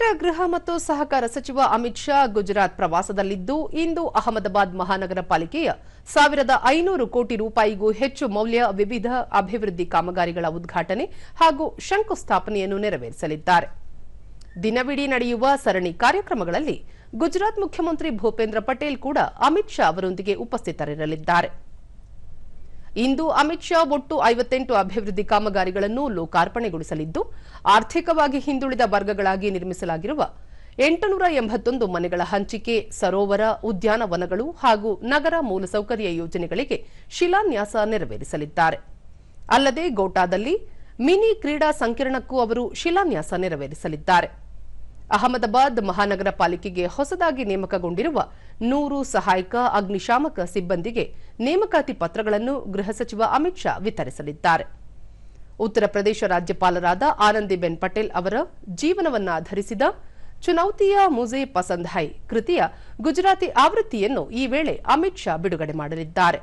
ಕೇಂದ್ರ ಗೃಹ ಮತ್ತು ಸಹಕಾರ ಸಚಿವ ಅಮಿತ್ ಶಾ ಗುಜರಾತ್ ಪ್ರವಾಸದಲ್ಲಿದ್ದು, ಇಂದು ಅಹಮದಾಬಾದ್ ಮಹಾನಗರ ಪಾಲಿಕೆಯ ಸಾವಿರದ ಐನೂರು ಕೋಟಿ ರೂಪಾಯಿಗೂ ಹೆಚ್ಚು ಮೌಲ್ಯ ವಿವಿಧ ಅಭಿವೃದ್ಧಿ ಕಾಮಗಾರಿಗಳ ಉದ್ಘಾಟನೆ ಹಾಗೂ ಶಂಕುಸ್ಥಾಪನೆಯನ್ನು ನೆರವೇರಿಸಲಿದ್ದಾರೆ. ದಿನವಿಡೀ ನಡೆಯುವ ಸರಣಿ ಕಾರ್ಯಕ್ರಮಗಳಲ್ಲಿ ಗುಜರಾತ್ ಮುಖ್ಯಮಂತ್ರಿ ಭೂಪೇಂದ್ರ ಪಟೇಲ್ ಕೂಡ ಅಮಿತ್ ಶಾ ಅವರೊಂದಿಗೆ ಉಪಸ್ಥಿತರಿರಲಿದ್ದಾರೆ. ಇಂದು ಅಮಿತ್ ಶಾ ಒಟ್ಟು ಐವತ್ತೆಂಟು ಅಭಿವೃದ್ಧಿ ಕಾಮಗಾರಿಗಳನ್ನು ಲೋಕಾರ್ಪಣೆಗೊಳಿಸಲಿದ್ದು, ಆರ್ಥಿಕವಾಗಿ ಹಿಂದುಳಿದ ವರ್ಗಗಳಾಗಿ ನಿರ್ಮಿಸಲಾಗಿರುವ ಎಂಟುನೂರ ಎಂಬತ್ತೊಂದು ಮನೆಗಳ ಹಂಚಿಕೆ, ಸರೋವರ, ಉದ್ಯಾನವನಗಳು ಹಾಗೂ ನಗರ ಮೂಲಸೌಕರ್ಯ ಯೋಜನೆಗಳಿಗೆ ಶಿಲಾನ್ಯಾಸ ನೆರವೇರಿಸಲಿದ್ದಾರೆ. ಅಲ್ಲದೆ ಗೋಟಾದಲ್ಲಿ ಮಿನಿ ಕ್ರೀಡಾ ಸಂಕಿರಣಕ್ಕೂ ಅವರು ಶಿಲಾನ್ಯಾಸ ನೆರವೇರಿಸಲಿದ್ದಾರೆ. ಅಹಮದಾಬಾದ್ ಮಹಾನಗರ ಪಾಲಿಕೆಗೆ ಹೊಸದಾಗಿ ನೇಮಕಗೊಂಡಿರುವ ನೂರು ಸಹಾಯಕ ಅಗ್ನಿಶಾಮಕ ಸಿಬ್ಬಂದಿಗೆ ನೇಮಕಾತಿ ಪತ್ರಗಳನ್ನು ಗೃಹ ಸಚಿವ ಅಮಿತ್ ಶಾ ವಿತರಿಸಲಿದ್ದಾರೆ. ಉತ್ತರ ಪ್ರದೇಶ ರಾಜ್ಯಪಾಲರಾದ ಆನಂದಿಬೆನ್ ಪಟೇಲ್ ಅವರ ಜೀವನವನ್ನಾಧರಿಸಿದ ಚುನೌತಿಯ ಮುಜೆ ಪಸಂದ್ ಹೈ ಕೃತಿಯ ಗುಜರಾತಿ ಆವೃತ್ತಿಯನ್ನು ಈ ವೇಳೆ ಅಮಿತ್ ಶಾ ಬಿಡುಗಡೆ ಮಾಡಲಿದ್ದಾರೆ.